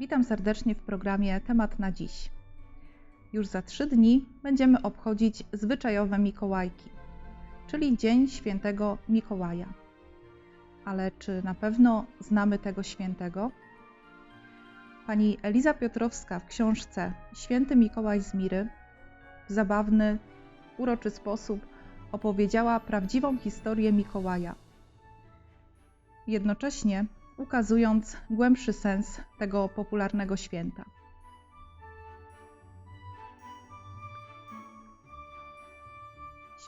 Witam serdecznie w programie Temat na dziś. Już za trzy dni będziemy obchodzić zwyczajowe Mikołajki, czyli Dzień Świętego Mikołaja. Ale czy na pewno znamy tego świętego? Pani Eliza Piotrowska w książce Święty Mikołaj z Miry w zabawny, uroczy sposób opowiedziała prawdziwą historię Mikołaja. Jednocześnie ukazując głębszy sens tego popularnego święta.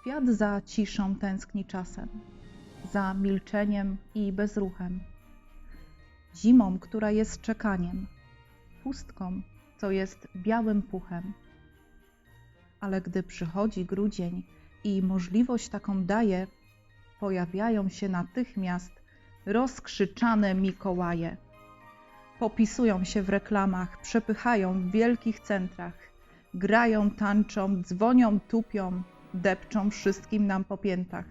Świat za ciszą tęskni czasem, za milczeniem i bezruchem, zimą, która jest czekaniem, pustką, co jest białym puchem. Ale gdy przychodzi grudzień i możliwość taką daje, pojawiają się natychmiast rozkrzyczane Mikołaje. Popisują się w reklamach, przepychają w wielkich centrach, grają, tańczą, dzwonią, tupią, depczą wszystkim nam po piętach.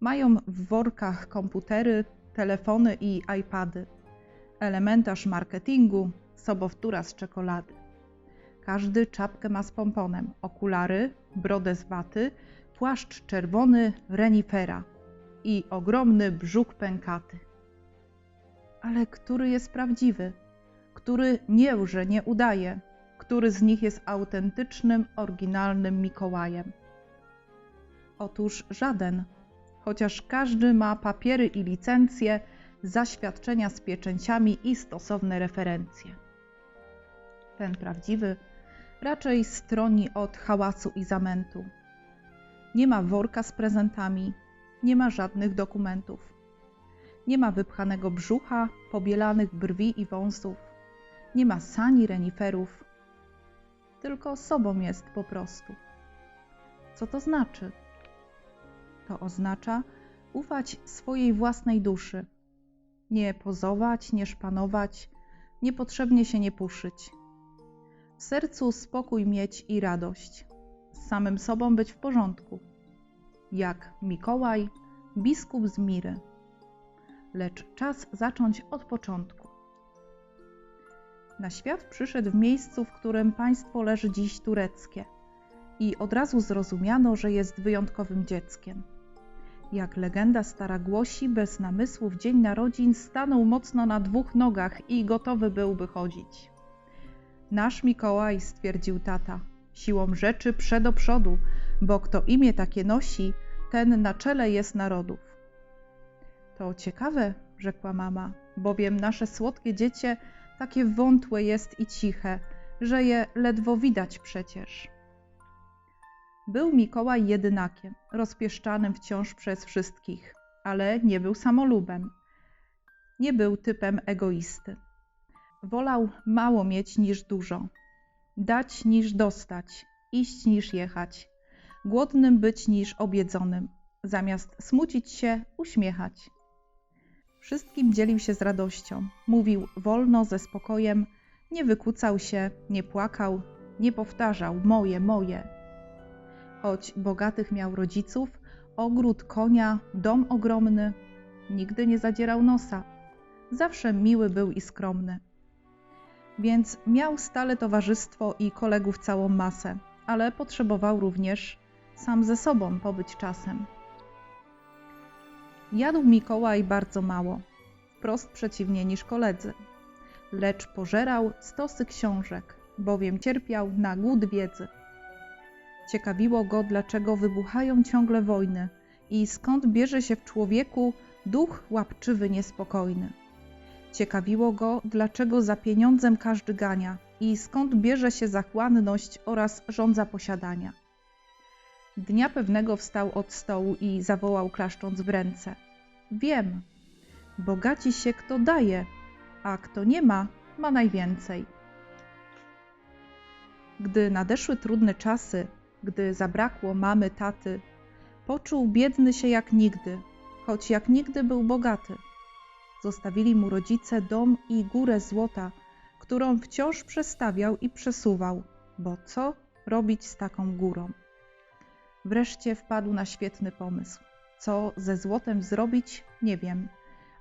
Mają w workach komputery, telefony i iPady, elementarz marketingu, sobowtóra z czekolady. Każdy czapkę ma z pomponem, okulary, brodę z waty, płaszcz czerwony, renifera – i ogromny brzuch pękaty. Ale który jest prawdziwy? Który nie łże, nie udaje? Który z nich jest autentycznym, oryginalnym Mikołajem? Otóż żaden, chociaż każdy ma papiery i licencje, zaświadczenia z pieczęciami i stosowne referencje. Ten prawdziwy raczej stroni od hałasu i zamętu. Nie ma worka z prezentami, nie ma żadnych dokumentów. Nie ma wypchanego brzucha, pobielanych brwi i wąsów. Nie ma sani reniferów. Tylko sobą jest po prostu. Co to znaczy? To oznacza ufać swojej własnej duszy. Nie pozować, nie szpanować, niepotrzebnie się nie puszyć. W sercu spokój mieć i radość. Z samym sobą być w porządku jak Mikołaj, biskup z Miry. Lecz czas zacząć od początku. Na świat przyszedł w miejscu, w którym państwo leży dziś tureckie i od razu zrozumiano, że jest wyjątkowym dzieckiem. Jak legenda stara głosi, bez namysłów dzień narodzin stanął mocno na dwóch nogach i gotowy był by chodzić. Nasz Mikołaj, stwierdził tata, siłą rzeczy prze przodu, bo kto imię takie nosi, ten na czele jest narodów. To ciekawe, rzekła mama, bowiem nasze słodkie dziecię takie wątłe jest i ciche, że je ledwo widać przecież. Był Mikołaj jedynakiem, rozpieszczanym wciąż przez wszystkich, ale nie był samolubem. Nie był typem egoisty. Wolał mało mieć niż dużo, dać niż dostać, iść niż jechać, głodnym być niż obiedzonym, zamiast smucić się, uśmiechać. Wszystkim dzielił się z radością, mówił wolno, ze spokojem, nie wykucał się, nie płakał, nie powtarzał moje, moje. Choć bogatych miał rodziców, ogród konia, dom ogromny, nigdy nie zadzierał nosa, zawsze miły był i skromny. Więc miał stale towarzystwo i kolegów całą masę, ale potrzebował również sam ze sobą pobyć czasem. Jadł Mikołaj bardzo mało, wprost przeciwnie niż koledzy, lecz pożerał stosy książek, bowiem cierpiał na głód wiedzy. Ciekawiło go, dlaczego wybuchają ciągle wojny i skąd bierze się w człowieku duch łapczywy niespokojny. Ciekawiło go, dlaczego za pieniądzem każdy gania i skąd bierze się zachłanność oraz żądza posiadania. Dnia pewnego wstał od stołu i zawołał klaszcząc w ręce. Wiem, bogaci się kto daje, a kto nie ma, ma najwięcej. Gdy nadeszły trudne czasy, gdy zabrakło mamy, taty, poczuł biedny się jak nigdy, choć jak nigdy był bogaty. Zostawili mu rodzice dom i górę złota, którą wciąż przestawiał i przesuwał, bo co robić z taką górą? Wreszcie wpadł na świetny pomysł. Co ze złotem zrobić, nie wiem,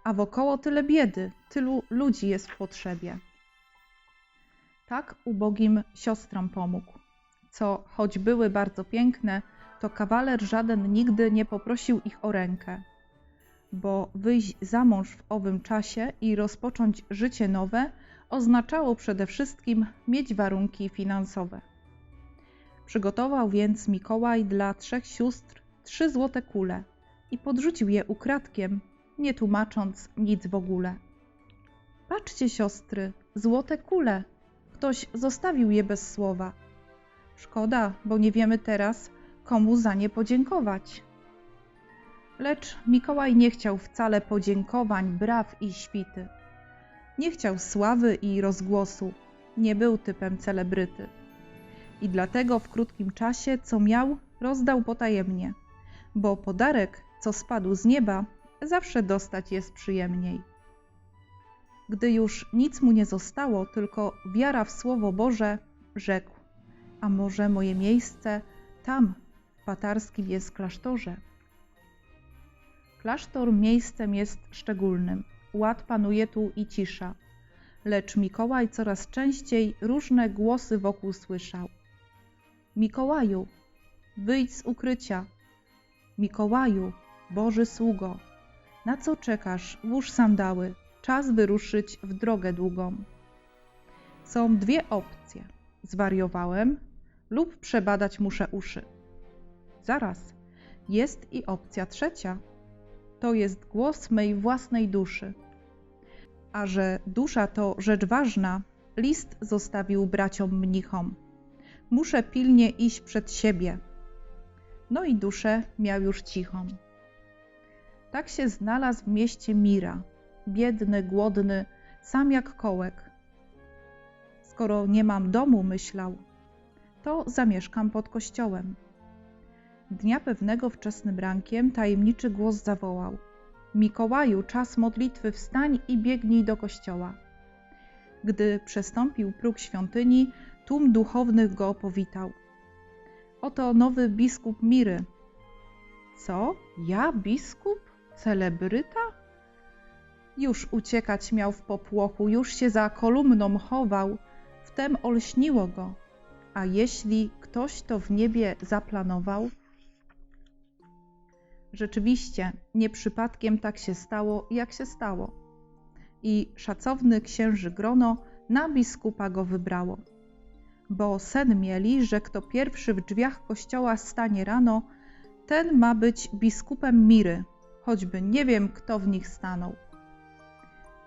a wokoło tyle biedy, tylu ludzi jest w potrzebie. Tak ubogim siostrom pomógł, co choć były bardzo piękne, to kawaler żaden nigdy nie poprosił ich o rękę, bo wyjść za mąż w owym czasie i rozpocząć życie nowe oznaczało przede wszystkim mieć warunki finansowe. Przygotował więc Mikołaj dla trzech sióstr trzy złote kule i podrzucił je ukradkiem, nie tłumacząc nic w ogóle. Patrzcie, siostry, złote kule. Ktoś zostawił je bez słowa. Szkoda, bo nie wiemy teraz, komu za nie podziękować. Lecz Mikołaj nie chciał wcale podziękowań, braw i świty. Nie chciał sławy i rozgłosu, nie był typem celebryty. I dlatego w krótkim czasie, co miał, rozdał potajemnie, bo podarek, co spadł z nieba, zawsze dostać jest przyjemniej. Gdy już nic mu nie zostało, tylko wiara w Słowo Boże, rzekł: A może moje miejsce tam, w patarskim jest klasztorze? Klasztor miejscem jest szczególnym. Ład panuje tu i cisza. Lecz Mikołaj coraz częściej różne głosy wokół słyszał. Mikołaju, wyjdź z ukrycia. Mikołaju, Boży sługo, na co czekasz? Włóż sandały, czas wyruszyć w drogę długą. Są dwie opcje. Zwariowałem lub przebadać muszę uszy. Zaraz, jest i opcja trzecia. To jest głos mej własnej duszy. A że dusza to rzecz ważna, list zostawił braciom mnichom. Muszę pilnie iść przed siebie. No i duszę miał już cichą. Tak się znalazł w mieście Mira, biedny, głodny, sam jak kołek. Skoro nie mam domu, myślał, to zamieszkam pod kościołem. Dnia pewnego wczesnym rankiem tajemniczy głos zawołał: Mikołaju, czas modlitwy, wstań i biegnij do kościoła. Gdy przestąpił próg świątyni, tłum duchownych go powitał. Oto nowy biskup Miry. Co? Ja biskup? Celebryta? Już uciekać miał w popłochu, już się za kolumną chował, wtem olśniło go. A jeśli ktoś to w niebie zaplanował? Rzeczywiście, nie przypadkiem tak się stało, jak się stało. I szacowny księży grono na biskupa go wybrało. Bo sen mieli, że kto pierwszy w drzwiach kościoła stanie rano, ten ma być biskupem Miry, choćby nie wiem, kto w nich stanął.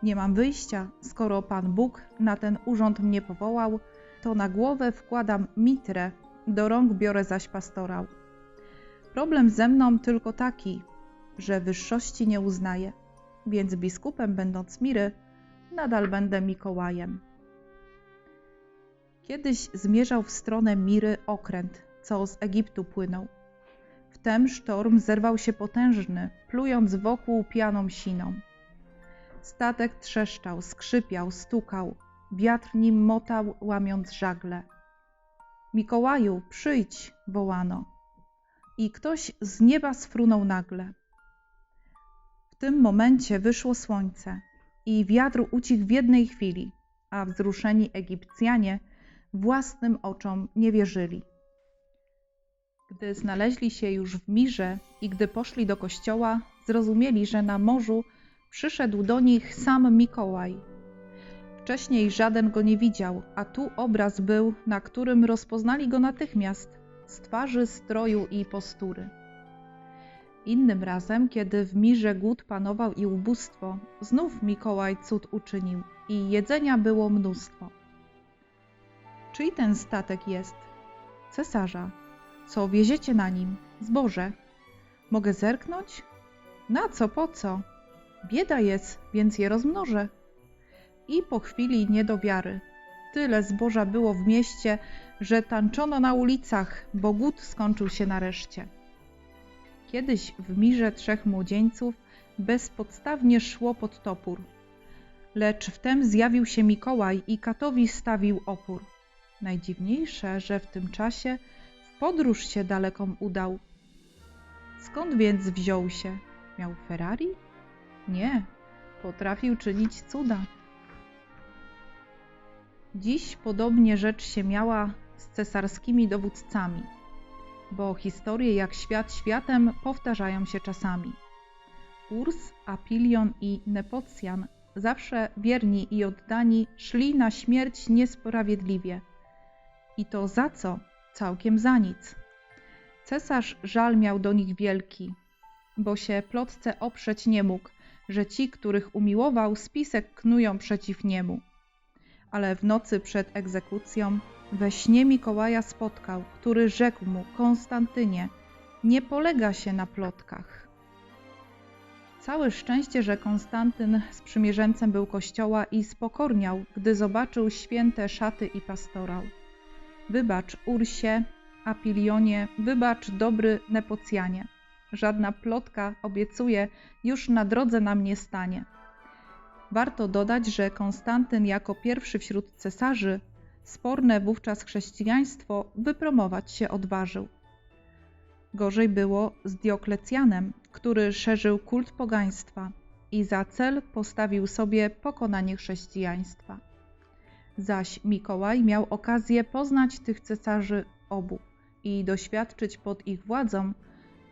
Nie mam wyjścia, skoro Pan Bóg na ten urząd mnie powołał, to na głowę wkładam mitrę, do rąk biorę zaś pastorał. Problem ze mną tylko taki, że wyższości nie uznaję, więc biskupem będąc Miry, nadal będę Mikołajem. Kiedyś zmierzał w stronę Miry okręt, co z Egiptu płynął. Wtem sztorm zerwał się potężny, plując wokół pianą siną. Statek trzeszczał, skrzypiał, stukał, wiatr nim motał, łamiąc żagle. Mikołaju, przyjdź, wołano. I ktoś z nieba sfrunął nagle. W tym momencie wyszło słońce i wiatr ucichł w jednej chwili, a wzruszeni Egipcjanie własnym oczom nie wierzyli. Gdy znaleźli się już w Mirze i gdy poszli do kościoła, zrozumieli, że na morzu przyszedł do nich sam Mikołaj. Wcześniej żaden go nie widział, a tu obraz był, na którym rozpoznali go natychmiast z twarzy, stroju i postury. Innym razem, kiedy w Mirze głód panował i ubóstwo, znów Mikołaj cud uczynił i jedzenia było mnóstwo. Czyj ten statek jest? Cesarza. Co wieziecie na nim? Zboże. Mogę zerknąć? Na co, po co? Bieda jest, więc je rozmnożę. I po chwili nie do wiary. Tyle zboża było w mieście, że tańczono na ulicach, bo głód skończył się nareszcie. Kiedyś w mirze trzech młodzieńców bezpodstawnie szło pod topór. Lecz wtem zjawił się Mikołaj i katowi stawił opór. Najdziwniejsze, że w tym czasie w podróż się daleką udał. Skąd więc wziął się? Miał Ferrari? Nie, potrafił czynić cuda. Dziś podobnie rzecz się miała z cesarskimi dowódcami, bo historie jak świat światem powtarzają się czasami. Urs, Apilion i Nepocjan, zawsze wierni i oddani, szli na śmierć niesprawiedliwie. I to za co? Całkiem za nic. Cesarz żal miał do nich wielki, bo się plotce oprzeć nie mógł, że ci, których umiłował, spisek knują przeciw niemu. Ale w nocy przed egzekucją we śnie Mikołaja spotkał, który rzekł mu, Konstantynie, nie polega się na plotkach. Całe szczęście, że Konstantyn sprzymierzeńcem był kościoła i spokorniał, gdy zobaczył święte szaty i pastorał. Wybacz, Ursie, Apilionie, wybacz, dobry Nepocjanie. Żadna plotka, obiecuję, już na drodze nam nie stanie. Warto dodać, że Konstantyn jako pierwszy wśród cesarzy sporne wówczas chrześcijaństwo wypromować się odważył. Gorzej było z Dioklecjanem, który szerzył kult pogaństwa i za cel postawił sobie pokonanie chrześcijaństwa. Zaś Mikołaj miał okazję poznać tych cesarzy obu i doświadczyć pod ich władzą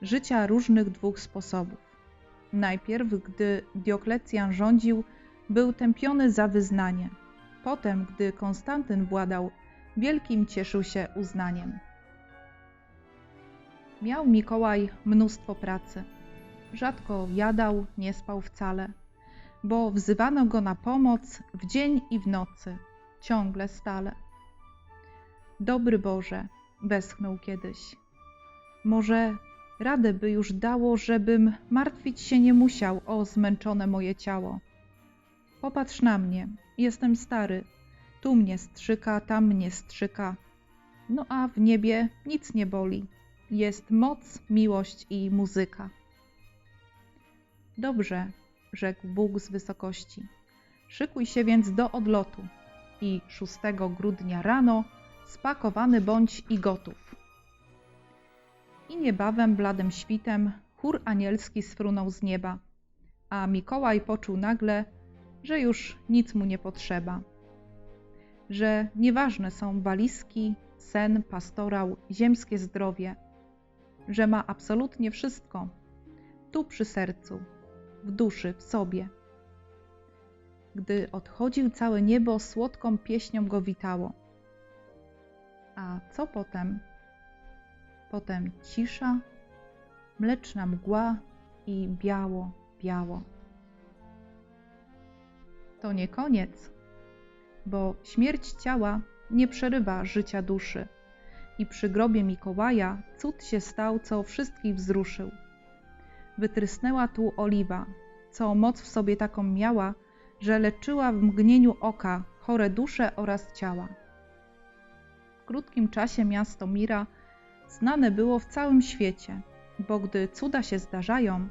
życia różnych dwóch sposobów. Najpierw, gdy Dioklecjan rządził, był tępiony za wyznanie. Potem, gdy Konstantyn władał, wielkim cieszył się uznaniem. Miał Mikołaj mnóstwo pracy. Rzadko jadał, nie spał wcale, bo wzywano go na pomoc w dzień i w nocy, ciągle stale. Dobry Boże, westchnął kiedyś. Może radę by już dało, żebym martwić się nie musiał o zmęczone moje ciało. Popatrz na mnie, jestem stary. Tu mnie strzyka, tam mnie strzyka. No a w niebie nic nie boli. Jest moc, miłość i muzyka. Dobrze, rzekł Bóg z wysokości. Szykuj się więc do odlotu. I 6 grudnia rano spakowany bądź i gotów. I niebawem bladym świtem chór anielski sfrunął z nieba, a Mikołaj poczuł nagle, że już nic mu nie potrzeba. Że nieważne są walizki, sen, pastorał, ziemskie zdrowie, że ma absolutnie wszystko tu przy sercu, w duszy, w sobie. Gdy odchodził, całe niebo słodką pieśnią go witało. A co potem? Potem cisza, mleczna mgła i biało, biało. To nie koniec, bo śmierć ciała nie przerywa życia duszy. I przy grobie Mikołaja cud się stał, co wszystkich wzruszył. Wytrysnęła tu oliwa, co moc w sobie taką miała, że leczyła w mgnieniu oka chore dusze oraz ciała. W krótkim czasie miasto Mira znane było w całym świecie, bo gdy cuda się zdarzają,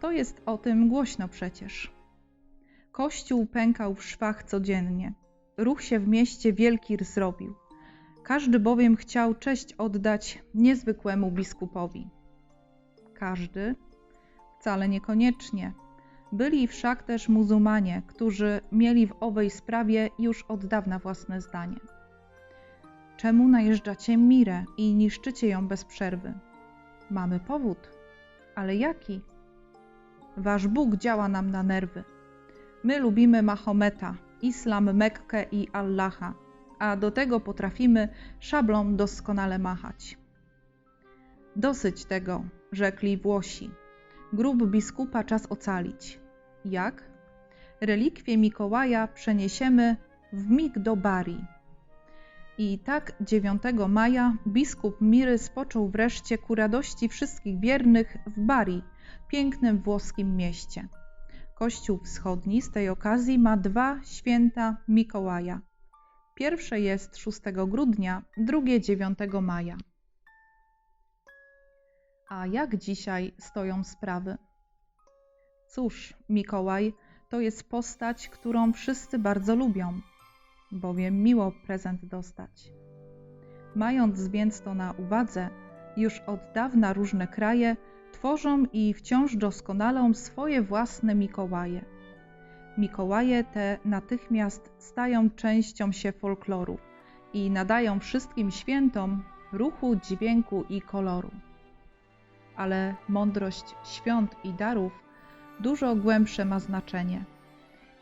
to jest o tym głośno przecież. Kościół pękał w szwach codziennie. Ruch się w mieście wielki zrobił. Każdy bowiem chciał cześć oddać niezwykłemu biskupowi. Każdy? Wcale niekoniecznie. Byli wszak też muzułmanie, którzy mieli w owej sprawie już od dawna własne zdanie. Czemu najeżdżacie Mirę i niszczycie ją bez przerwy? Mamy powód. Ale jaki? Wasz Bóg działa nam na nerwy. My lubimy Mahometa, islam, Mekkę i Allaha, a do tego potrafimy szablą doskonale machać. Dosyć tego, rzekli Włosi. Grób biskupa czas ocalić. Jak? Relikwie Mikołaja przeniesiemy w mig do Bari. I tak 9 maja biskup Miry spoczął wreszcie ku radości wszystkich wiernych w Bari, pięknym włoskim mieście. Kościół Wschodni z tej okazji ma dwa święta Mikołaja. Pierwsze jest 6 grudnia, drugie 9 maja. A jak dzisiaj stoją sprawy? Cóż, Mikołaj to jest postać, którą wszyscy bardzo lubią, bowiem miło prezent dostać. Mając więc to na uwadze, już od dawna różne kraje tworzą i wciąż doskonalą swoje własne Mikołaje. Mikołaje te natychmiast stają częścią się folkloru i nadają wszystkim świętom ruchu, dźwięku i koloru. Ale mądrość świąt i darów dużo głębsze ma znaczenie.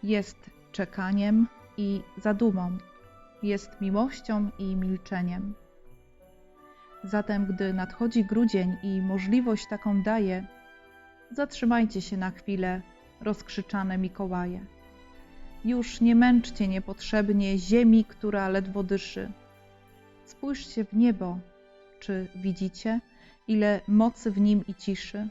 Jest czekaniem i zadumą, jest miłością i milczeniem. Zatem, gdy nadchodzi grudzień i możliwość taką daje, zatrzymajcie się na chwilę, rozkrzyczane Mikołaje. Już nie męczcie niepotrzebnie ziemi, która ledwo dyszy. Spójrzcie w niebo. Czy widzicie, ile mocy w nim i ciszy?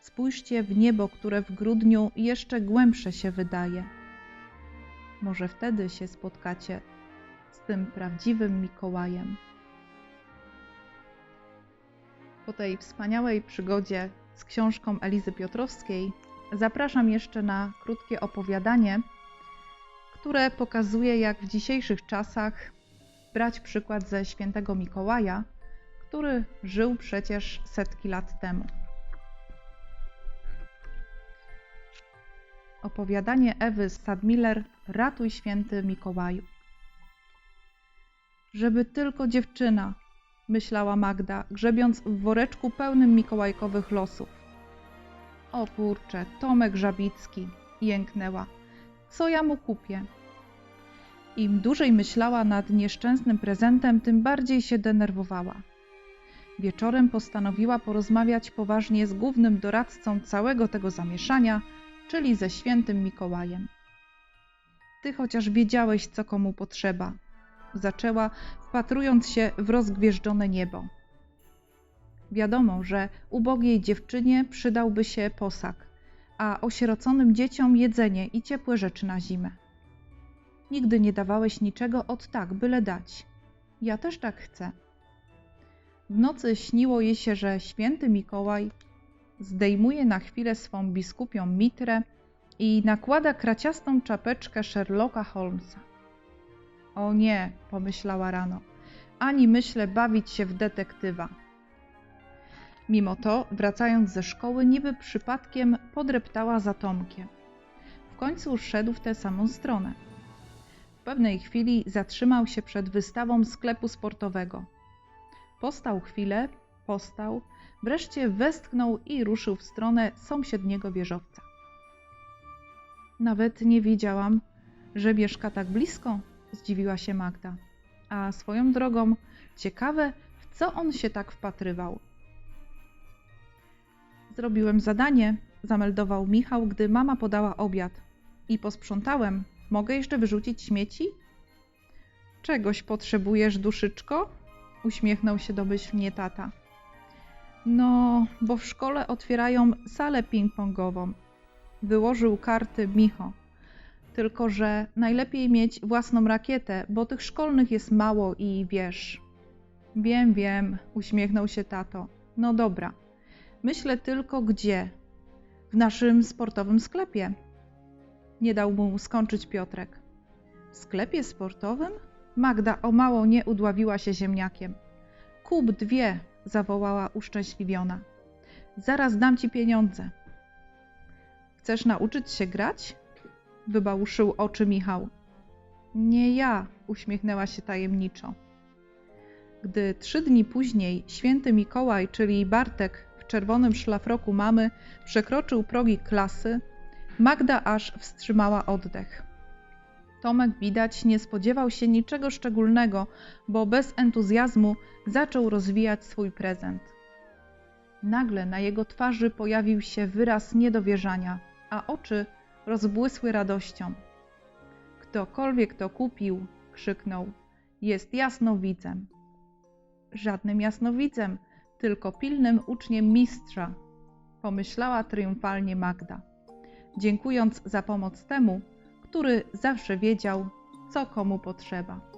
Spójrzcie w niebo, które w grudniu jeszcze głębsze się wydaje. Może wtedy się spotkacie z tym prawdziwym Mikołajem. Po tej wspaniałej przygodzie z książką Elizy Piotrowskiej zapraszam jeszcze na krótkie opowiadanie, które pokazuje, jak w dzisiejszych czasach brać przykład ze świętego Mikołaja, który żył przecież setki lat temu. Opowiadanie Ewy Stadmiller Ratuj święty Mikołaju. Żeby tylko dziewczyna, myślała Magda, grzebiąc w woreczku pełnym mikołajkowych losów. O kurcze, Tomek Żabicki, jęknęła. Co ja mu kupię? Im dłużej myślała nad nieszczęsnym prezentem, tym bardziej się denerwowała. Wieczorem postanowiła porozmawiać poważnie z głównym doradcą całego tego zamieszania, czyli ze świętym Mikołajem. Ty chociaż wiedziałeś, co komu potrzeba, zaczęła, wpatrując się w rozgwieżdżone niebo. Wiadomo, że ubogiej dziewczynie przydałby się posag, a osieroconym dzieciom jedzenie i ciepłe rzeczy na zimę. Nigdy nie dawałeś niczego od tak, byle dać. Ja też tak chcę. W nocy śniło jej się, że święty Mikołaj zdejmuje na chwilę swą biskupią mitrę i nakłada kraciastą czapeczkę Sherlocka Holmesa. O nie, pomyślała rano, ani myślę bawić się w detektywa. Mimo to, wracając ze szkoły, niby przypadkiem podreptała za Tomkiem. W końcu szedł w tę samą stronę. W pewnej chwili zatrzymał się przed wystawą sklepu sportowego. Postał chwilę, postał, wreszcie westchnął i ruszył w stronę sąsiedniego wieżowca. Nawet nie wiedziałam, że mieszka tak blisko, zdziwiła się Magda. A swoją drogą, ciekawe, w co on się tak wpatrywał. Zrobiłem zadanie, zameldował Michał, gdy mama podała obiad. I posprzątałem. Mogę jeszcze wyrzucić śmieci? Czegoś potrzebujesz, duszyczko? Uśmiechnął się domyślnie tata. No, bo w szkole otwierają salę ping-pongową. Wyłożył karty Micho. Tylko, że najlepiej mieć własną rakietę, bo tych szkolnych jest mało i wiesz. Wiem, wiem, uśmiechnął się tato. No dobra. Myślę tylko gdzie. W naszym sportowym sklepie. Nie dał mu skończyć Piotrek. W sklepie sportowym? Magda o mało nie udławiła się ziemniakiem. Kup dwie, zawołała uszczęśliwiona. Zaraz dam ci pieniądze. Chcesz nauczyć się grać? Wybałuszył oczy Michał. Nie ja, uśmiechnęła się tajemniczo. Gdy trzy dni później święty Mikołaj, czyli Bartek w czerwonym szlafroku mamy, przekroczył progi klasy, Magda aż wstrzymała oddech. Tomek widać nie spodziewał się niczego szczególnego, bo bez entuzjazmu zaczął rozwijać swój prezent. Nagle na jego twarzy pojawił się wyraz niedowierzania, a oczy rozbłysły radością. Ktokolwiek to kupił, krzyknął, jest jasnowidzem. Żadnym jasnowidzem, tylko pilnym uczniem mistrza, pomyślała triumfalnie Magda, dziękując za pomoc temu, który zawsze wiedział, co komu potrzeba.